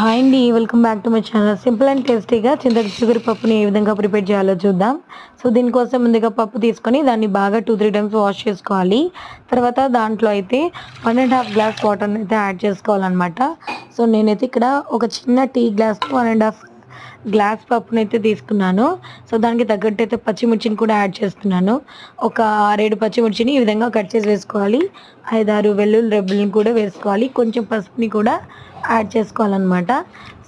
Hi అండి welcome back to my channel. Simple and టేస్టీగా చింతకి చిగురు పప్పుని ఏ విధంగా ప్రిపేర్ చేయాలో చూద్దాం. సో దీనికోసం ముందుగా పప్పు తీసుకొని దాన్ని బాగా టూ త్రీ టైమ్స్ వాష్ చేసుకోవాలి. తర్వాత దాంట్లో అయితే వన్ అండ్ హాఫ్ గ్లాస్ వాటర్ని అయితే యాడ్ చేసుకోవాలన్నమాట. సో నేనైతే ఇక్కడ ఒక చిన్న tea glass one and half glass పప్పునైతే అయితే తీసుకున్నాను. సో దానికి తగ్గట్టు అయితే పచ్చిమిర్చిని కూడా యాడ్ చేస్తున్నాను. ఒక ఆరేడు పచ్చిమిర్చిని ఈ విధంగా కట్ చేసి వేసుకోవాలి. ఐదారు వెల్లుల్లి రెబ్బల్ని కూడా వేసుకోవాలి. కొంచెం పసుపుని కూడా యాడ్ చేసుకోవాలన్నమాట.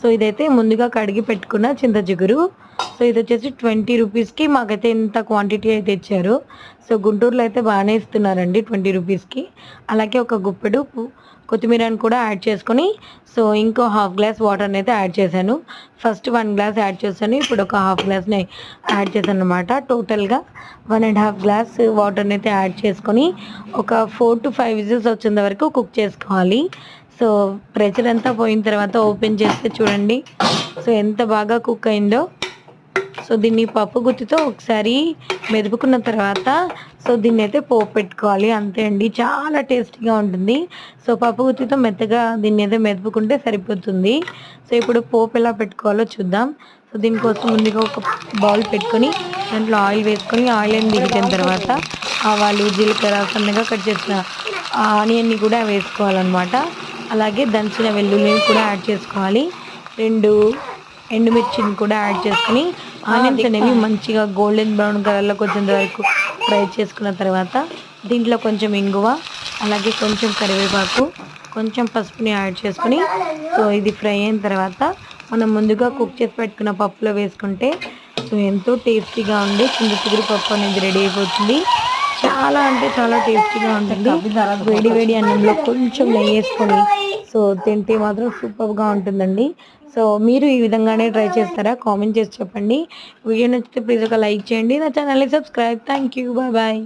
సో ఇదైతే ముందుగా కడిగి పెట్టుకున్న చింత చిగురు సో ఇది వచ్చేసి ట్వంటీ రూపీస్కి మాకైతే ఇంత క్వాంటిటీ అయితే ఇచ్చారు. సో గుంటూరులో అయితే బాగానే ఇస్తున్నారండి ట్వంటీ రూపీస్కి. అలాగే ఒక గుప్పెడు పు- కొత్తిమీరని కూడా యాడ్ చేసుకొని సో ఇంకో హాఫ్ గ్లాస్ వాటర్ని అయితే యాడ్ చేశాను. ఫస్ట్ వన్ గ్లాస్ యాడ్ చేశాను ఇప్పుడు ఒక హాఫ్ గ్లాస్ని యాడ్ చేశాను అనమాట టోటల్గా వన్ అండ్ హాఫ్ గ్లాస్ వాటర్ని అయితే యాడ్ చేసుకొని ఒక ఫోర్ టు ఫైవ్ విజిల్స్ వచ్చేంత వరకు కుక్ చేసుకోవాలి. సో ప్రెషర్ అంతా పోయిన తర్వాత ఓపెన్ చేస్తే చూడండి. సో ఎంత బాగా కుక్ అయిందో. సో దీన్ని పప్పు గుత్తితో ఒకసారి మెదుపుకున్న తర్వాత సో దీన్ని అయితే పోపు పెట్టుకోవాలి. అంతే అండి. చాలా టేస్టీగా ఉంటుంది. సో పప్పు గుత్తితో మెత్తగా దీన్ని అయితే మెదుపుకుంటే సరిపోతుంది. సో ఇప్పుడు పోపు ఎలా పెట్టుకోవాలో చూద్దాం. సో దీనికోసం ముందుగా ఒక బౌల్ పెట్టుకొని దాంట్లో ఆయిల్ వేసుకొని ఆయిల్ అని దిగిన తర్వాత ఆవాలు జీలకర్ర సన్నగా కట్ చేసిన ఆనియన్ని కూడా వేసుకోవాలన్నమాట. అలాగే దంచిన వెల్లుల్లిని కూడా యాడ్ చేసుకోవాలి. రెండు ఎండుమిర్చిని కూడా యాడ్ చేసుకుని ఆనియన్స్ అనేవి మంచిగా గోల్డెన్ బ్రౌన్ కలర్లోకి వచ్చేంత వరకు ఫ్రై చేసుకున్న తర్వాత దీంట్లో కొంచెం ఇంగువ అలాగే కొంచెం కరివేపాకు కొంచెం పసుపుని యాడ్ చేసుకుని సో ఇది ఫ్రై అయిన తర్వాత మనం ముందుగా కుక్ చేసి పెట్టుకున్న పప్పులో వేసుకుంటే సో ఎంతో టేస్టీగా ఉండి చింత చిగురు పప్పు అనేది రెడీ అయిపోతుంది. చాలా అంటే చాలా టేస్టీగా ఉంటుంది. వేడి వేడి అన్నంలో కొంచెం నెయ్యి వేసుకొని సో తింటే మాత్రం సూపర్గా ఉంటుందండి. సో మీరు ఈ విధంగానే ట్రై చేస్తారా? కామెంట్ చేసి చెప్పండి. వీడియో నచ్చితే ప్లీజ్ ఒక లైక్ చేయండి. నా ఛానల్ని subscribe. Thank you bye bye